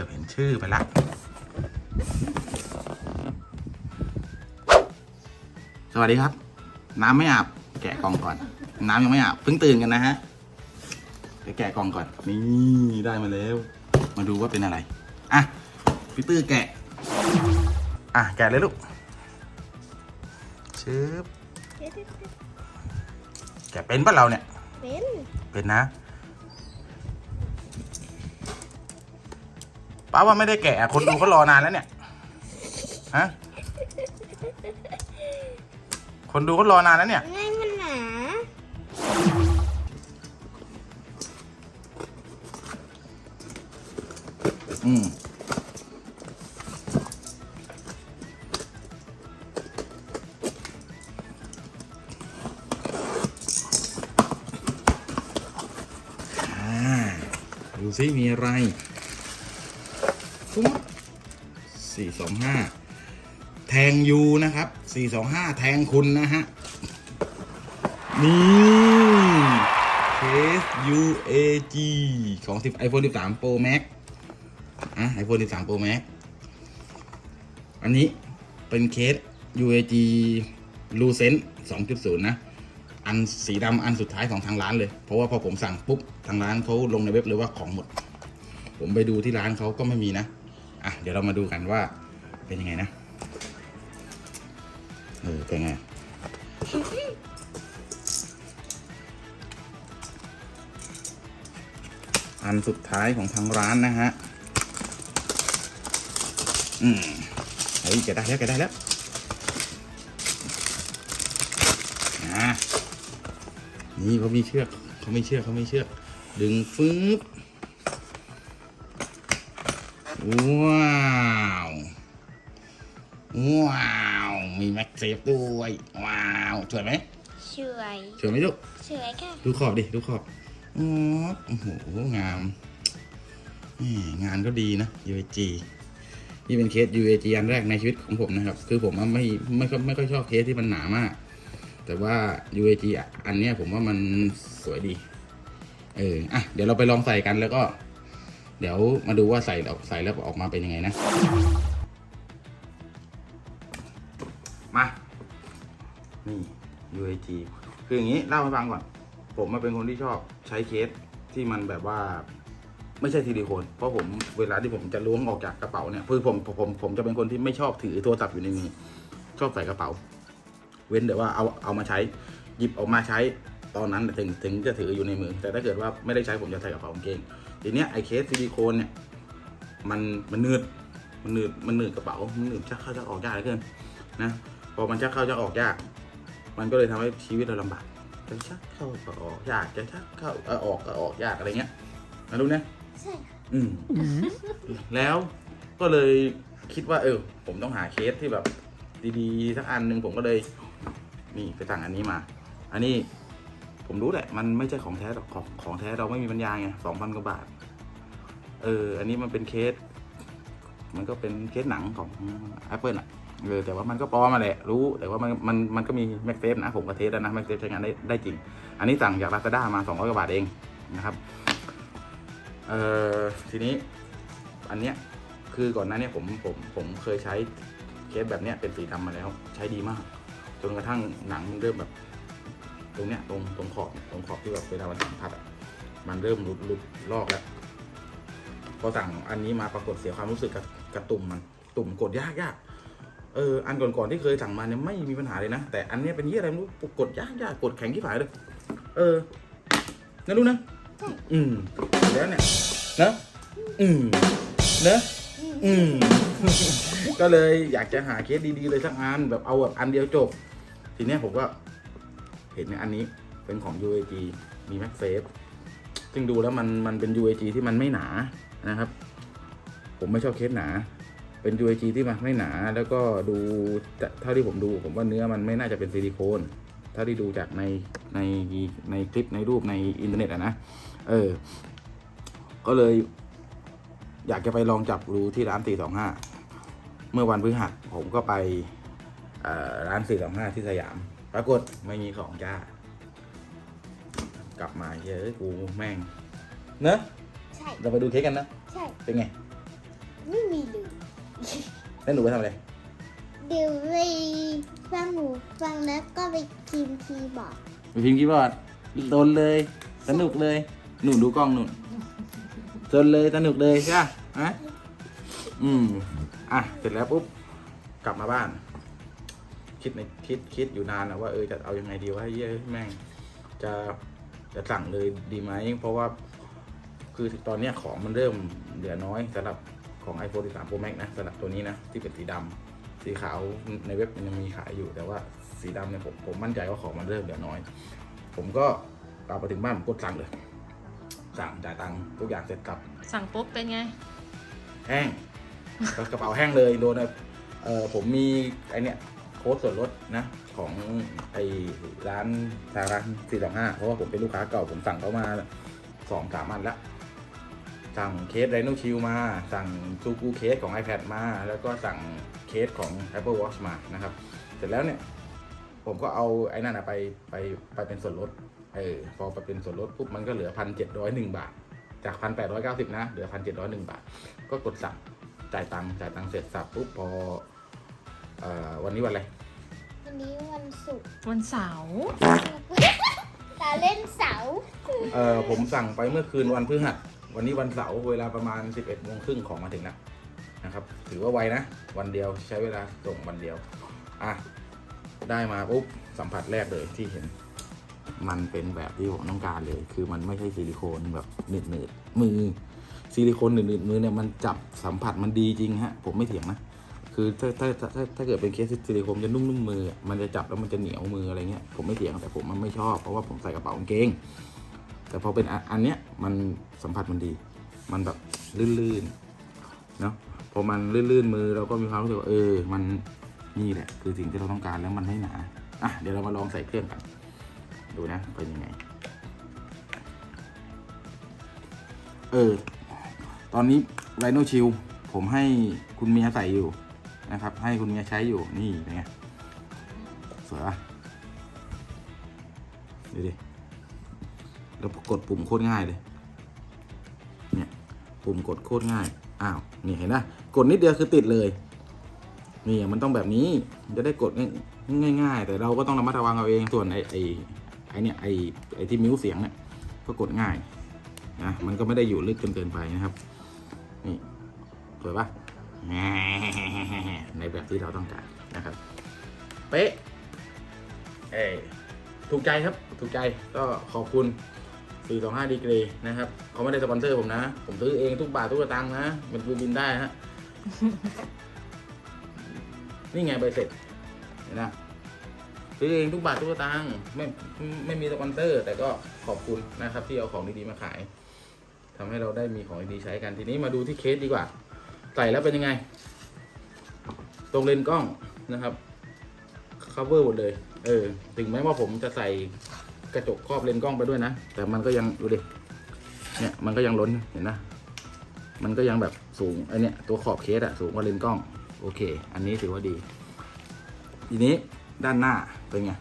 กือบเห็นชื่อไปละสวัสดีครับ น้ำไม่อาบแกะกล่องก่อน น้ำยังไม่อาบเพิ่งตื่นกันนะฮะไปแกะกล่องก่อน นี่ได้มาแล้ว มาดูว่าเป็นอะไร อะพี่ตื้อแกะ อะแกะเลยลูกชึบแกะเป็นปะเราเนี่ย เป็น เป็นนะ ป้าว่าไม่ได้แกะคนดูเขารอนานแล้วเนี่ยฮะคนดูเขารอนานแล้วเนี่ยไงมันหนาอืมอ่าดูซิมีอะไร ปุ๊บสี่สองห้าแทงยูนะครับสี่สองห้าแทงคุณนะฮะ นี่เคส UAG ของ10 iPhone 13 Pro Max อะ iPhone 13 Pro Max อันนี้เป็นเคส UAG Lucent 2.0 นะ อันสีดำอันสุดท้ายของทางร้านเลย เพราะว่าพอผมสั่งปุ๊บ ทางร้านเขาลงในเว็บเลยว่าของหมด ผมไปดูที่ร้านเขาก็ไม่มีนะ อะเดี๋ยวเรามาดูกันว่าเป็นยังไงนะ เออเป็นไงอันสุดท้ายของทางร้านนะฮะ อืมเฮ้ยแกได้แล้วแกได้แล้วอ่านี่เขามีเชือกเขาไม่เชือกเขาไม่เชือก ดึงฟึบ ว้าว ว้าว มีแม็กเซฟด้วย ว้าวสวยไหมสวยสวยไหมลูกสวยค่ะ ดูขอบดิ ดูขอบอ๋อโอ้โห งามแหม่งานก็ดีนะ UAG นี่เป็นเคส UAG อันแรกในชีวิตของผมนะครับ คือผมว่าไม่ไม่ค่อยไม่ค่อยชอบเคสที่มันหนามาก แต่ว่า UAG อะอันเนี้ยผมว่ามันสวยดี เออ อะ เดี๋ยวเราไปลองใส่กันแล้วก็ เดี๋ยวมาดูว่าใส่ใส่แล้วออกมาเป็นยังไงนะ มา นี่ UAG คืออย่างนี้เล่าให้ฟังก่อน ผมมาเป็นคนที่ชอบใช้เคสที่มันแบบว่าไม่ใช่ซิลิโคน เพราะผมเวลาที่ผมจะล้วงออกจากกระเป๋าเนี่ยคือผมผมผมผมจะเป็นคนที่ไม่ชอบถือโทรศัพท์อยู่ในมือชอบใส่กระเป๋า เว้นแต่ว่าเอาเอามาใช้ หยิบออกมาใช้ตอนนั้นถึงถึงจะถืออยู่ในมือ แต่ถ้าเกิดว่าไม่ได้ใช้ผมจะใส่กระเป๋ากางเกง ทีเนี้ยไอเคสซิลิโคนเนี่ยมันมันหนืดมันหนืดมันหนืดกระเป๋ามันหนืดชักเข้าชักออกยากเหลือเกินนะพอมันชักเข้าชักออกยาก มันก็เลยทำให้ชีวิตเราลำบากจะชักเข้าก็ออกยากจะชักเข้าเออออกก็ออกยากอะไรเงี้ยนะรู้นะใช่ค่ะอืมแล้วก็เลยคิดว่าเออ ผมต้องหาเคสที่แบบ ดีๆสักอันหนึ่งผมก็เลย นี่ไปสั่งอันนี้มา อันนี้ ผมรู้แหละ มันไม่ใช่ของแท้หรอกของของแท้เราไม่มีปัญญาไงสองพันกว่าบาท เออ อันนี้มันเป็นเคส มันก็เป็นเคสหนังของ Apple อะเออแต่ว่ามันก็ปลอมมาแหละ รู้ แต่ว่ามันมันมันก็มีแม็กเซฟนะผมก็เทสแล้วนะแม็กเซฟใช้งานได้ได้จริง อันนี้สั่งจากลาซาด้ามาสองร้อยกว่าบาทเองนะครับ เออทีนี้ อันเนี้ยคือก่อนหน้านี้ผมผมผมเคยใช้เคสแบบเนี้ยเป็นสีดำมาแล้ว ใช้ดีมาก จนกระทั่งหนังมันเริ่มแบบ ตรงเนี้ยตรงตรงขอบตรงขอบที่แบบเวลามันสัมผัสอะมันเริ่มหลุดหลุดลอกแล้วพอสั่งอันนี้มาปรากฏเสียความรู้สึกกับกับตุ่มมันตุ่มกดยากยากเอออันก่อนๆที่เคยสั่งมาเนี่ยไม่มีปัญหาเลยนะแต่อันเนี้ยเป็นยี่อะไรไม่รู้กดยากยากกดแข็งที่ฝายเลยเออนั่นรู้นะอืมแล้วเนี่ยนะอืมนะอืมก็เลยอยากจะหาเคสดีๆเลยสักอันแบบเอาแบบอันเดียวจบ ทีเนี้ยผมก็ เห็นอันนี้เป็นของ UAG มี m a g s a f e ซึ่งดูแล้วมันมันเป็น UAG ที่มันไม่หนานะครับ ผมไม่ชอบเคสหนา เป็น UAG ที่มันไม่หนา แล้วก็ดูเท่าที่ผมดูผมว่าเนื้อมันไม่น่าจะเป็นซิลิโคนเท่าที่ดูจากในในในคลิปในรูปในอินเทอร์เน็ตอะนะเออ ก็เลย อยากจะไปลองจับรูที่ร้าน425 เมื่อวันพฤหัสผมก็ไปเอ่อร้าน425 ที่สยาม ปรากฏไม่มีของจ้า กลับมาเฮ้ยกูแม่ง เนอะใช่ เราไปดูเค้กกันนะ ใช่ เป็นไงไม่มีเลยแล้วหนูไปทำอะไร เดี๋ยวไปฟังหนูฟังแล้วก็ไปพิมพ์คีย์บอร์ดไปพิมพ์คีย์บอร์ดโดนเลย สนุกเลย หนูดูกล้องหนูโดนเลยสนุกเลยใช่ปะฮะอืม อะ เสร็จแล้วปุ๊บ กลับมาบ้าน คิดในคิดคิดอยู่นานนะว่าเออจะเอายังไงดีว่าเย้ยแม่งจะจะสั่งเลยดีไหมเพราะว่าคือตอนเนี้ยของมันเริ่มเหลือน้อยสำหรับของ iPhone 13 Pro Max นะสำหรับตัวนี้นะที่เป็นสีดำสีขาวในเว็บมันยังมีขายอยู่ แต่ว่าสีดำเนี่ยผมผมมั่นใจว่าของมันเริ่มเหลือน้อย ผมก็กลับมาถึงบ้านผมกดสั่งเลย สั่งจ่ายตังค์ทุกอย่างเสร็จกลับ สั่งปุ๊บเป็นไง แห้งกระเป๋าแห้งเลยโดนแบบเออผมมีไอเนี้ย โค้ดส่วนลดนะของไอร้านทาร้านสี่สองห้าเพราะว่าผมเป็นลูกค้าเก่าผมสั่งเขามาสองสามอันล้วสั่งเคสไรโนชิลมา สั่งซูกูเคสของ iPad มา แล้วก็สั่งเคสของ Apple Watch มานะครับ เสร็จแล้วเนี่ย ผมก็เอาไอ้นั่นนะไปไปไปเป็นส่วนลดเออพอไปเป็นส่วนลดปุ๊บมันก็เหลือพันเจ็ดร้อยหนึ่งบาท จากพันแปดร้อยเก้าสิบนะ เหลือพันเจ็ดร้อยหนึ่งบาท ก็กดสั่งจ่ายตังค์จ่ายตังค์เสร็จสับปุ๊บพอ วันนี้วันอะไรวันนี้วันศุกร์วันเสาร์ตาเล่นเสาร์เอ่อผมสั่งไปเมื่อคืนวันพฤหัสวันนี้วันเสาร์เวลาประมาณ 11โมงครึ่งของมาถึงแล้วนะครับ ถือว่าไวนะ วันเดียวใช้เวลาส่งวันเดียว อะ ได้มาปุ๊บสัมผัสแรกเลยที่เห็น มันเป็นแบบที่ผมต้องการเลย คือมันไม่ใช่ซิลิโคนแบบหนืดหนืดๆมือซิลิโคนหนืดหนืดๆมือเนี่ยมันจับสัมผัสมันดีจริงฮะ ผมไม่เถียงนะ คือถ้าถ้าถ้าถ้าถ้าเกิดเป็นเคสซิลิโคนจะนุ่มๆมือ มันจะจับแล้วมันจะเหนียวมืออะไรเงี้ยผมไม่เถียงแต่ผมมันไม่ชอบเพราะว่าผมใส่กระเป๋ากางเกง แต่พอเป็นอันอันเนี้ยมันสัมผัสมันดี มันแบบลื่นๆเนาะพอมันลื่นๆมือเราก็มีความรู้สึกว่าเออ มันนี่แหละ คือสิ่งที่เราต้องการแล้วมันไม่หนาอะเดี๋ยวเรามาลองใส่เครื่องกัน ดูนะเป็นยังไง เออ ตอนนี้ไรโนชิลผมให้คุณเมียใส่อยู่ นะครับ ให้คุณเมียใช้อยู่นี่เป็นไงสวยปะดูดิแล้วกดปุ่มโคตรง่ายเลยเนี่ยปุ่มกดโคตรง่ายอ้าวนี่เห็นนะกดนิดเดียวคือติดเลยนี่มันต้องแบบนี้จะได้กดง่ายง่ายๆแต่เราก็ต้องระมัดระวังเอาเองส่วนไอ้ไอ้ไอ้เนี่ยไอ้ไอ้ที่มิ้วเสียงเนี่ยก็กดง่ายนะมันก็ไม่ได้อยู่ลึกจนเกินไปนะครับนี่สวยปะ ในแบบที่เราต้องการนะครับ เป๊ะเอถูกใจครับ ถูกใจก็ขอบคุณ 425ดีกรีนะครับเขาไม่ได้สปอนเซอร์ผมนะ ผมซื้อเองทุกบาททุกตางค์นะ มันปูบินได้ฮะ นี่ไงใบเสร็จเห็นนะซื้อเองทุกบาททุกตางค์ไม่ไม่มีสปอนเซอร์ แต่ก็ขอบคุณนะครับ ที่เอาของดีๆมาขายทำให้เราได้มีของดีๆใช้กันทีนี้มาดูที่เคสดีกว่า ส่แล้วเป็นยังไง ตรงเลนส์กล้องนะครับ cover หมดเลย เออ ถึงแม้ว่าผมจะใส่กระจกครอบเลนส์กล้องไปด้วยนะ แต่มันก็ยังดูดิ เนี่ยมันก็ยังล้นเห็นนะ มันก็ยังแบบสูงไอเนี่ยตัวขอบเคสอะสูงกว่าเลนส์กล้อง โอเค อันนี้ถือว่าดี ทีนี้ด้านหน้าเป็นไง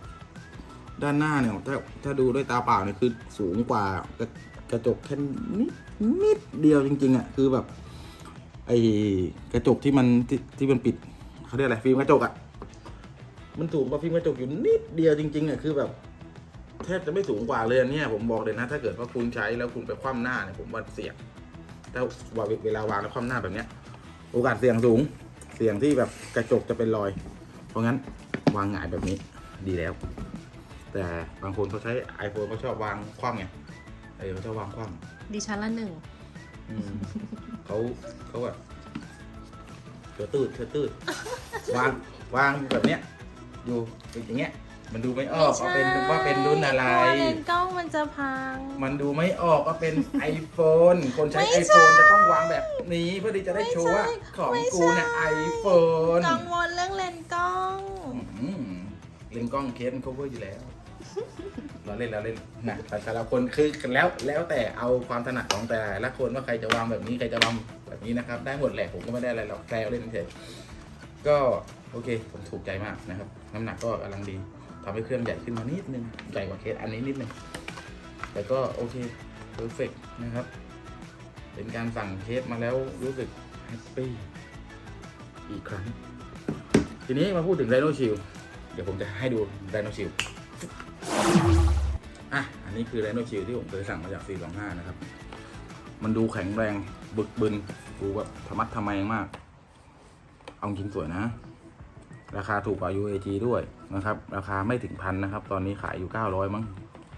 ด้านหน้าเนี่ยถ้าถ้าดูด้วยตาเปล่าเนี่ยคือสูงกว่ากระกระจกแค่นิดนิดเดียวจริงๆอะคือแบบ ไอกระจกที่มันที่ที่มันปิดเขาเรียกอะไรฟิล์มกระจกอะมันสูงกว่าฟิล์มกระจกอยู่นิดเดียวจริงๆอะคือแบบแทบจะไม่สูงกว่าเลยอันเนี่ยผมบอกเลยนะ ถ้าเกิดว่าคุณใช้แล้วคุณไปคว่ำหน้าเนี่ยผมว่าเสี่ยงถ้าว่าเวลาวางแล้วคว่ำหน้าแบบเนี้ย โอกาสเสี่ยงสูงเสี่ยงที่แบบกระจกจะเป็นรอย เพราะงั้นวางหงายแบบนี้ดีแล้ว แต่บางคนเขาใช้ iPhone เขาชอบวางคว่ำไงเออเขาชอบวางคว่ำดิฉันละหนึ่งอืม เขาเขาแบบเถือตืดเถือตืดวางวางแบบเนี้ยอยู่อย่างเงี้ย มันดูไม่ออกว่าเป็นว่าเป็นรุ่นอะไรตัวเลนส์กล้องมันจะพัง มันดูไม่ออกว่าเป็น iPhone คนใช้ iPhone จะต้องวางแบบนี้เพื่อที่จะได้โชว์ว่าไม่ใช่ของไม่กูเนี่ยใช่ iPhone กังวลเรื่องเลนส์กล้อง อืมเลนส์กล้องเคสมัน cover อยู่แล้ว เราเล่นเราเล่นนะแต่แต่ละคนคือแล้วแล้วแต่เอาความถนัดของแต่ละคนว่าใครจะวางแบบนี้ใครจะวางแบบนี้นะครับ ได้หมดแหละผมก็ไม่ได้อะไรหรอกแซวเล่นเฉยก็โอเคผมถูกใจมากนะครับ น้ำหนักก็กำลังดีทำให้เครื่องใหญ่ขึ้นมานิดนึงใหญ่กว่าเคสอันนี้นิดนึงแต่ก็โอเคเพอร์เฟกนะครับ เป็นการสั่งเคสมาแล้วรู้สึกแฮปปี้อีกครั้ง ทีนี้มาพูดถึงไดโนชิลเดี๋ยวผมจะให้ดูไดโนชิล อะ อันนี้คือไดโนชิลที่ผมเคยสั่งมาจาก 425 นะครับ มันดูแข็งแรงบึกบึนดูแบบธรรมัดทำไมงมาก เอาจริงสวยนะ ราคาถูกกว่า UAG ด้วยนะครับ ราคาไม่ถึงพันนะครับ ตอนนี้ขายอยู่ 900 มั้ง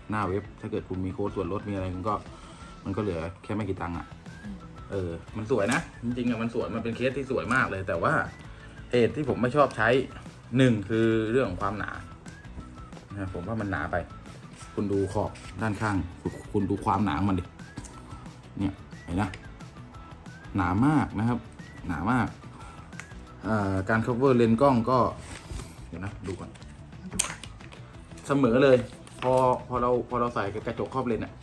หน้าเว็บ ถ้าเกิดคุณมีโค้ดส่วนลดมีอะไรมันก็ มันก็เหลือแค่ไม่กี่ตังค์อะ เออ มันสวยนะ จริงๆอะมันสวย มันเป็นเคสที่สวยมากเลย แต่ว่าเหตุที่ผมไม่ชอบใช้หนึ่งคือเรื่องของความหนา นะผมว่ามันหนาไป คุณดูขอบด้านข้างคุณคุณดูความหนาของมันดิเนี่ยเห็นนะหนามากนะครับ หนามากการ cover เลนส์กล้องก็ เดี๋ยวนะ ดูก่อน เสมอเลย พอพอเราพอเราใส่กระจกครอบเลนส์อะ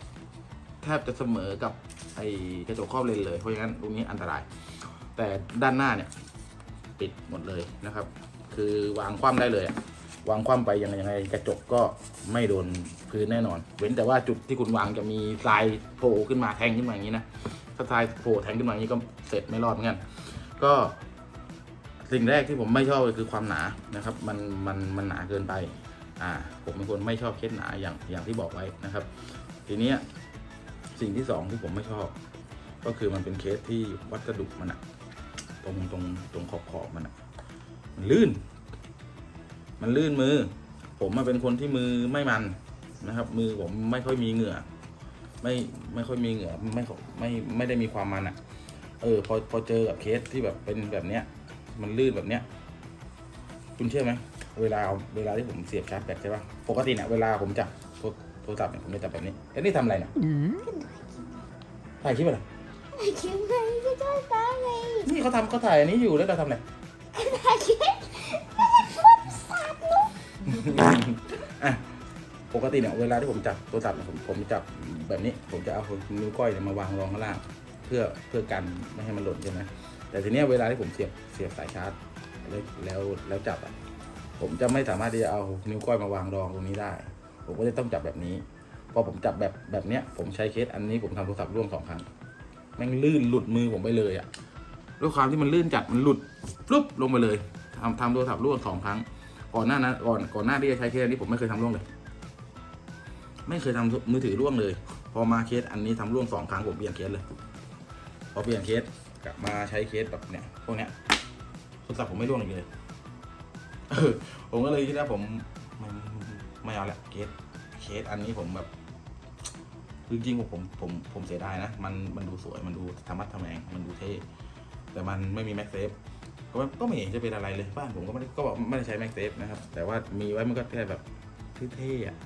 แทบจะเสมอกับไอ้กระจกครอบเลนส์เลย เพราะฉะนั้นตรงนี้อันตราย แต่ด้านหน้าเนี่ย ปิดหมดเลยนะครับ คือวางคว่ำได้เลยอะ วางคว่ำไปยังไงยังไงกระจกก็ไม่โดนพื้นแน่นอน เว้นแต่ว่าจุดที่คุณวางจะมีทรายโผล่ขึ้นมาแทงขึ้นมาอย่างนี้นะถ้าทรายโผล่แทงขึ้นมาอย่างนี้ก็เสร็จไม่รอดเหมือนกันก็สิ่งแรกที่ผมไม่ชอบเลยคือความหนานะครับ มันมันมันหนาเกินไป อ่า ผมเป็นคนไม่ชอบเคสหนาอย่างอย่างที่บอกไว้นะครับ ทีนี้สิ่งที่สองที่ผมไม่ชอบ ก็คือมันเป็นเคสที่วัสดุมันอะตรงตรงตรงขอบขอบมันอะมันลื่น มันลื่นมือ ผมมาเป็นคนที่มือไม่มันนะครับ มือผมไม่ค่อยมีเหงื่อ ไม่ไม่ค่อยมีเหงื่อไม่ค่อยไม่ไม่ได้มีความมันอะเออ พอพอเจอกับเคสที่แบบเป็นแบบเนี้ย มันลื่นแบบเนี้ย คุณเชื่อไหมเวลาเวลาที่ผมเสียบชาร์จแบตใช่ปะปกติเนี่ยเวลาผมจับโทรโทรศัพท์เนี่ยผมจะจับแบบนี้แต่นี่ทำอะไรเนี่ยถ่ายคลิปอะไรไอ้คิดไงก็ช่วยป้าไงนี่เขาทำเขาถ่ายอันนี้อยู่แล้วเราทำอะไรไอ้คิด อะปกติเนี่ยเวลาที่ผมจับโทรศัพท์เนี่ยผมผมจับแบบนี้ ผมจะเอานิ้วก้อยเนี่ยมาวางรองข้างล่างเพื่อเพื่อกันไม่ให้มันหล่นใช่ไหมแต่ทีเนี้ยเวลาที่ผมเสียบเสียบสายชาร์จแล้วแล้วแล้วจับอะผมจะไม่สามารถที่จะเอานิ้วก้อยมาวางรองตรงนี้ได้ ผมก็จะต้องจับแบบนี้พอผมจับแบบแบบเนี้ยผมใช้เคสอันนี้ผมทำโทรศัพท์ร่วงสองครั้งแม่งลื่นหลุดมือผมไปเลยอะด้วยความที่มันลื่นจัดมันหลุดปุ๊บลงไปเลยทำทำโทรศัพท์ร่วงสองครั้ง ก่อนหน้านั้นก่อนก่อนหน้าที่จะใช้เคสนี้ผมไม่เคยทำร่วงเลย ไม่เคยทำมือถือร่วงเลย พอมาเคสอันนี้ทำร่วงสองครั้งผมเปลี่ยนเคสเลย พอเปลี่ยนเคสกลับมาใช้เคสแบบเนี้ยพวกเนี้ยโทรศัพท์ผมไม่ร่วงอีกเลยผมก็เลยคิดว่าผมไม่ไม่เอาละเคสเคสอันนี้ผมแบบคือจริงๆผมผมผมผมเสียดายนะ มันมันดูสวยมันดูธรรมะทแมงมันดูเท่แต่มันไม่มีแม็กเซฟ ก็ไม่ก็ไม่เห็นจะเป็นอะไรเลยบ้านผมก็ไม่ได้ก็ไม่ได้ใช้แม็กเซฟนะครับ แต่ว่ามีไว้มันก็แค่แบบเท่ๆอะ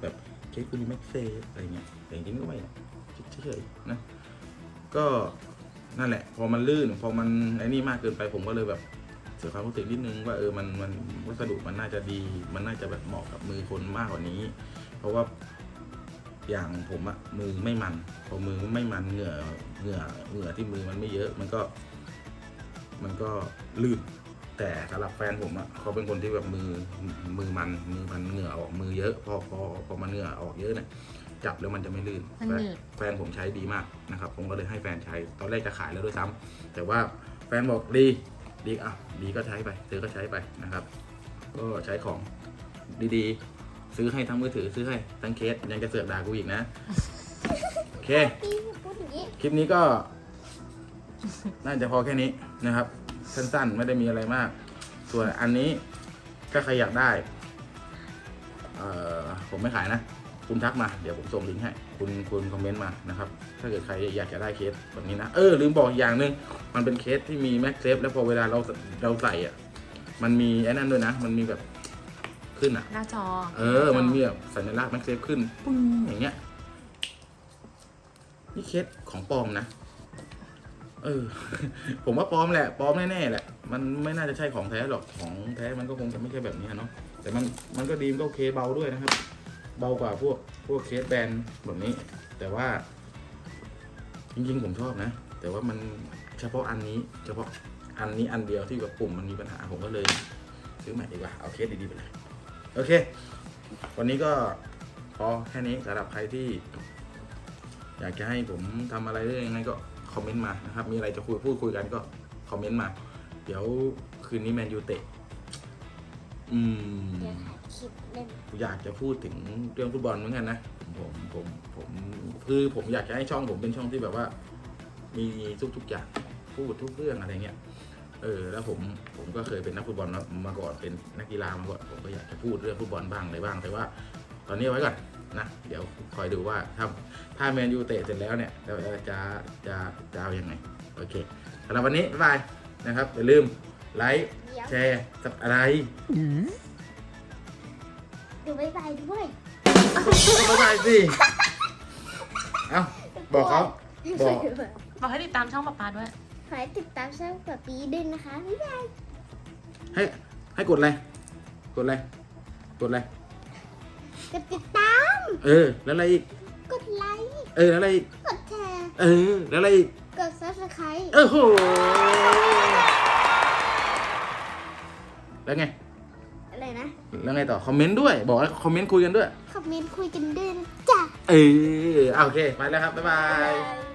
แบบเคสคุณมีแม็กเซฟอะไรเงี้ยแต่จริงๆก็ไม่เฉยๆนะก็นั่นแหละ พอมันลื่นพอมันไอ้นี่มากเกินไปผมก็เลยแบบเสียความรู้สึกนิดนึงว่าเออมันมันวัสดุมันน่าจะดี มันน่าจะแบบเหมาะกับมือคนมากกว่านี้ เพราะว่าอย่างผมอะมือไม่มันพอมือไม่มันเหงื่อเหงื่อเหงื่อที่มือมันไม่เยอะมันก็ มันก็ลื่นแต่สำหรับแฟนผมอะเขาเป็นคนที่แบบมือมือมันมือมันเหงื่อออกมือเยอะ พอพอพอมันเหงื่อออกเยอะเนี่ยจับแล้วมันจะไม่ลื่นมันแฟหนนืดแฟนผมใช้ดีมากนะครับ ผมก็เลยให้แฟนใช้ตอนแรกจะขายแล้วด้วยซ้ำแต่ว่าแฟนบอกดีดีอะดีก็ใช้ไปเธอก็ใช้ไปนะครับ ก็ใช้ของดีๆ ซื้อให้ทั้งมือถือซื้อให้ทั้งเคสยังจะเสือกด่ากูอีกนะโอเค พี่พูดอย่างนี้ คลิปนี้ก็ น่าจะพอแค่นี้ นะครับ สั้นๆ ไม่ได้มีอะไรมาก ส่วนอันนี้ถ้าใครอยากได้เอ่อผมไม่ขายนะ คุณทักมา เดี๋ยวผมส่งลิงก์ให้ คุณคุณคอมเมนต์มานะครับ ถ้าเกิดใครอยากจะได้เคสแบบนี้นะ เออลืมบอกอีกอย่างหนึ่งมันเป็นเคสที่มีแม็กเซฟแล้วพอเวลาเราเราใส่อะ มันมีไอ้นั่นด้วยนะ มันมีแบบขึ้นอะ หน้าจอ เออ มันมีแบบสัญลักษณ์แม็กเซฟขึ้นปึ้งอย่างเงี้ย นี่เคสของปลอมนะ เออ ผมว่าปลอมแหละปลอมแน่ๆแหละ มันไม่น่าจะใช่ของแท้หรอกของแท้มันก็คงจะไม่ใช่แบบนี้เนาะแต่มันมันก็ดีมันก็โอเคเบาด้วยนะครับ เบากว่าพวกพวกเคสแบนแบบนี้ แต่ว่า จริงๆผมชอบนะ แต่ว่ามันเฉพาะอันนี้ เฉพาะอันนี้อันเดียวที่แบบปุ่มมันมีปัญหาผมก็เลยซื้อใหม่ดีกว่าเอาเคสดีๆไปเลยโอเค วันนี้ก็พอแค่นี้สำหรับใครที่ อยากจะให้ผมทำอะไรเรื่องยังไงก็ ออมเมนต์มานะครับ มีอะไรจะคุยพูดคุยกันก็คอมเมนต์มา เดี๋ยวคืนนี้แมนยูเตะ อืม เดี๋ยวถ่ายคลิปเล่นอยากจะพูดถึงเรื่องฟุตบอลเหมือนกันนะผมผมผมคือผมอยากจะให้ช่องผมเป็นช่องที่แบบว่า มีทุกๆอย่างพูดทุกเรื่องอะไรเงี้ยเออแล้วผมผมก็เคยเป็นนักฟุตบอลมามาก่อนเป็นนักกีฬามาก่อนผมก็อยากจะพูดเรื่องฟุตบอลบ้างอะไรบ้างแต่ว่า ตอนนี้เอาไว้ก่อน นะ เดี๋ยวคอยดูว่าถ้าถ้าแมนยูเตะเสร็จแล้วเนี่ยจะจะจะจะเอาอยัางไง โอเคสำหรับวันนี้บ๊ายบายนะครับอย่าลืมไลค์เดี๋ยวแชร์สับอะไรดูบ๊ายบายด้วยบ๊ายบายสิเอ้าบอกเขาบอกบอกให้ติดตามช่องป๊าป๊าด้วยขอให้ติดตามช่องปะปีด้วยนะคะบ๊ายบายให้ให้กดอะไรกดอะไรกดอะไร กดติดตาม เออ แล้วอะไรอีก กดไลค์ เออ แล้วอะไรอีก กดแชร์ เออ แล้วอะไรอีก กด subscribe เออโห แล้วไง อะไรนะ แล้วไงต่อ คอมเมนต์ด้วย บอกให้คอมเมนต์คุยกันด้วย คอมเมนต์คุยกันด้วยนะจ๊ะเออเอาโอเค ไปแล้วครับ บ๊ายบายบ๊ายบาย